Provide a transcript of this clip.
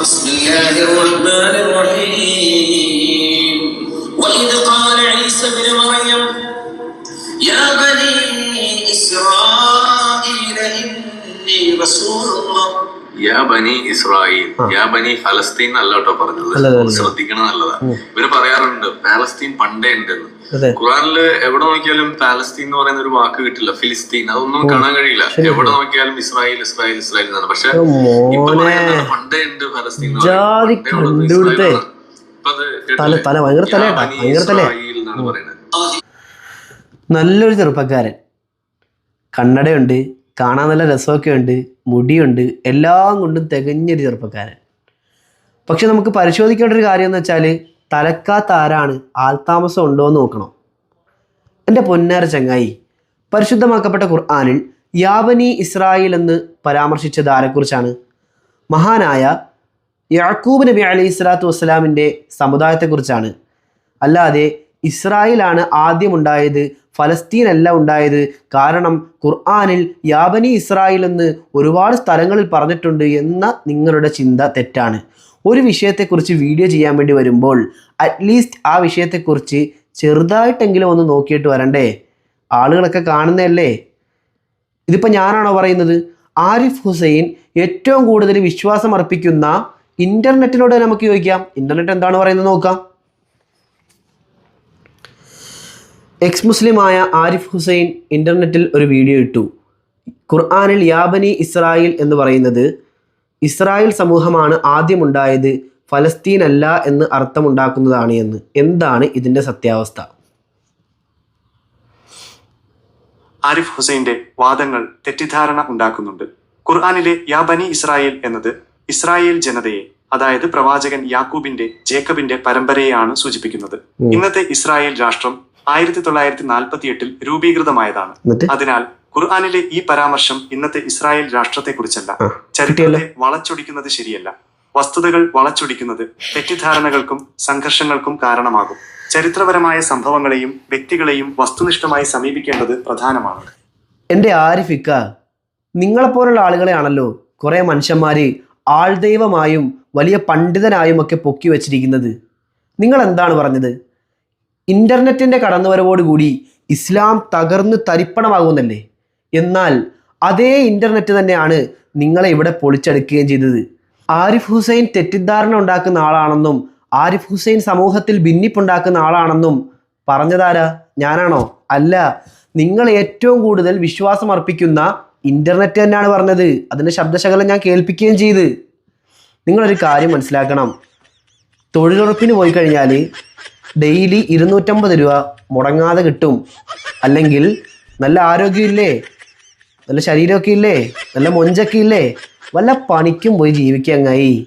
بسم الله الرحمن الرحيم. وإذ قال عيسى ابن مريم يا بني إسرائيل إني رسول الله. യാ ബനി ഇസ്രായേൽ യാ ബനി ഫലസ്തീൻ അല്ല കേട്ടോ പറഞ്ഞത്. ശ്രദ്ധിക്കണം നല്ലതാ ഇവർ പറയാറുണ്ട് പാലസ്തീൻ പണ്ടേ ഉണ്ടെന്ന്. ഖുറാനിൽ എവിടെ നോക്കിയാലും പാലസ്തീൻ എന്ന് പറയുന്ന ഒരു വാക്ക് കിട്ടില്ല ഫിലിസ്തീൻ. അതൊന്നും കാണാൻ കഴിയില്ല. എവിടെ നോക്കിയാലും ഇസ്രായേൽ ഇസ്രായേൽ ഇസ്രായേൽ എന്നാണ്. പക്ഷെ പണ്ടേ ഉണ്ട് ഫലസ്തീൻ? തല- തല ഭയങ്കര തലയാട്ടാ, ഭയങ്കര തലയാ. പറയുന്നത്. നല്ലൊരു ചെറുപ്പക്കാരൻ. കണ്ണടയുണ്ട് കാണാൻ നല്ല രസമൊക്കെ ഉണ്ട് മുടിയുണ്ട് എല്ലാം കൊണ്ടും തികഞ്ഞൊരു ചെറുപ്പക്കാരൻ. പക്ഷെ നമുക്ക് പരിശോധിക്കേണ്ട ഒരു കാര്യം എന്ന് വെച്ചാൽ തലക്കാത്ത ആരാണ് ആൾതാമസം ഉണ്ടോ എന്ന് നോക്കണം. എന്റെ പൊന്നാര ചങ്ങായി പരിശുദ്ധമാക്കപ്പെട്ട ഖുർആാനിൽ യാവനി ഇസ്രായേൽ എന്ന് പരാമർശിച്ചത് ആരെക്കുറിച്ചാണ്? മഹാനായ യാക്കൂബ് നബി അലി ഇസ്ലാത്തു വസ്സലാമിന്റെ സമുദായത്തെക്കുറിച്ചാണ്. അല്ലാതെ ഇസ്രായേലാണ് ആദ്യം ഉണ്ടായത് ഫലസ്തീൻ അല്ല ഉണ്ടായത്. കാരണം ഖുർആാനിൽ യാബനി ഇസ്രായേൽ എന്ന് ഒരുപാട് സ്ഥലങ്ങളിൽ പറഞ്ഞിട്ടുണ്ട് എന്ന നിങ്ങളുടെ ചിന്ത തെറ്റാണ്. ഒരു വിഷയത്തെക്കുറിച്ച് വീഡിയോ ചെയ്യാൻ വേണ്ടി വരുമ്പോൾ അറ്റ്ലീസ്റ്റ് ആ വിഷയത്തെക്കുറിച്ച് ചെറുതായിട്ടെങ്കിലും ഒന്ന് നോക്കിയിട്ട് വരണ്ടേ? ആളുകളൊക്കെ കാണുന്നതല്ലേ? ഇതിപ്പോൾ ഞാനാണോ പറയുന്നത്? ആരിഫ് ഹുസൈൻ ഏറ്റവും കൂടുതൽ വിശ്വാസം അർപ്പിക്കുന്ന ഇന്റർനെറ്റിലൂടെ നമുക്ക് ചോദിക്കാം. ഇന്റർനെറ്റ് എന്താണ് പറയുന്നത് നോക്കാം. എക്സ് മുസ്ലിമായ ആരിഫ് ഹുസൈൻ ഇന്റർനെറ്റിൽ ഒരു വീഡിയോ ഇട്ടു. ഖുർആാനിൽ യാബനി ഇസ്രായേൽ എന്ന് പറയുന്നത് ഇസ്രായേൽ സമൂഹമാണ് ആദ്യമുണ്ടായത് ഫലസ്തീൻ അല്ല എന്ന് അർത്ഥമുണ്ടാക്കുന്നതാണ് എന്ന്. എന്താണ് ഇതിന്റെ സത്യാവസ്ഥ? ആരിഫ് ഹുസൈന്റെ വാദങ്ങൾ തെറ്റിദ്ധാരണ ഉണ്ടാക്കുന്നുണ്ട്. ഖുർആാനിലെ യാബനി ഇസ്രായേൽ എന്നത് ഇസ്രായേൽ ജനതയെ അതായത് പ്രവാചകൻ യാക്കൂബിന്റെ ജേക്കബിന്റെ പരമ്പരയെയാണ് സൂചിപ്പിക്കുന്നത്. ഇന്നത്തെ ഇസ്രായേൽ രാഷ്ട്രം ആയിരത്തി തൊള്ളായിരത്തി നാൽപ്പത്തി എട്ടിൽ രൂപീകൃതമായതാണ് അതിനാൽ ഖുർആാനിലെ ഈ പരാമർശം ഇന്നത്തെ ഇസ്രായേൽ രാഷ്ട്രത്തെക്കുറിച്ചല്ല. കുറിച്ചല്ല ചരിത്രത്തെ വളച്ചൊടിക്കുന്നത് ശരിയല്ല. വസ്തുതകൾ വളച്ചൊടിക്കുന്നത് തെറ്റിദ്ധാരണകൾക്കും സംഘർഷങ്ങൾക്കും കാരണമാകും. ചരിത്രപരമായ സംഭവങ്ങളെയും വ്യക്തികളെയും വസ്തുനിഷ്ഠമായി സമീപിക്കേണ്ടത് പ്രധാനമാണ്. എന്റെ ആരിഫിക്ക നിങ്ങളെപ്പോലുള്ള ആളുകളെയാണല്ലോ കുറേ മനുഷ്യന്മാര് ആൾദൈവമായും വലിയ പണ്ഡിതനായും ഒക്കെ പൊക്കി വെച്ചിരിക്കുന്നത്. നിങ്ങൾ എന്താണ് പറഞ്ഞത്? ഇന്റർനെറ്റിന്റെ കടന്നുവരവോടുകൂടി ഇസ്ലാം തകർന്ന് തരിപ്പണമാകുന്നല്ലേ എന്നാൽ അതേ ഇന്റർനെറ്റ് തന്നെയാണ് നിങ്ങളെ ഇവിടെ പൊളിച്ചെടുക്കുകയും ചെയ്തത്. ആരിഫ് ഹുസൈൻ തെറ്റിദ്ധാരണ ഉണ്ടാക്കുന്ന ആളാണെന്നും ആരിഫ് ഹുസൈൻ സമൂഹത്തിൽ ഭിന്നിപ്പുണ്ടാക്കുന്ന ആളാണെന്നും പറഞ്ഞതാരാ? ഞാനാണോ? അല്ല. നിങ്ങൾ ഏറ്റവും കൂടുതൽ വിശ്വാസം അർപ്പിക്കുന്ന ഇന്റർനെറ്റ് തന്നെയാണ് പറഞ്ഞത്. അതിന്റെ ശബ്ദശകലം ഞാൻ കേൾപ്പിക്കുകയും ചെയ്ത്. നിങ്ങളൊരു കാര്യം മനസ്സിലാക്കണം. തൊഴിലുറപ്പിന് പോയി കഴിഞ്ഞാൽ ഡെയിലി ഇരുന്നൂറ്റമ്പത് രൂപ മുടങ്ങാതെ കിട്ടും. അല്ലെങ്കിൽ നല്ല ആരോഗ്യമില്ലേ? നല്ല ശരീരമൊക്കെ ഇല്ലേ? നല്ല മൊഞ്ചൊക്കെ ഇല്ലേ? വല്ല പണിക്കും പോയി ജീവിക്കുക അങ്ങായി.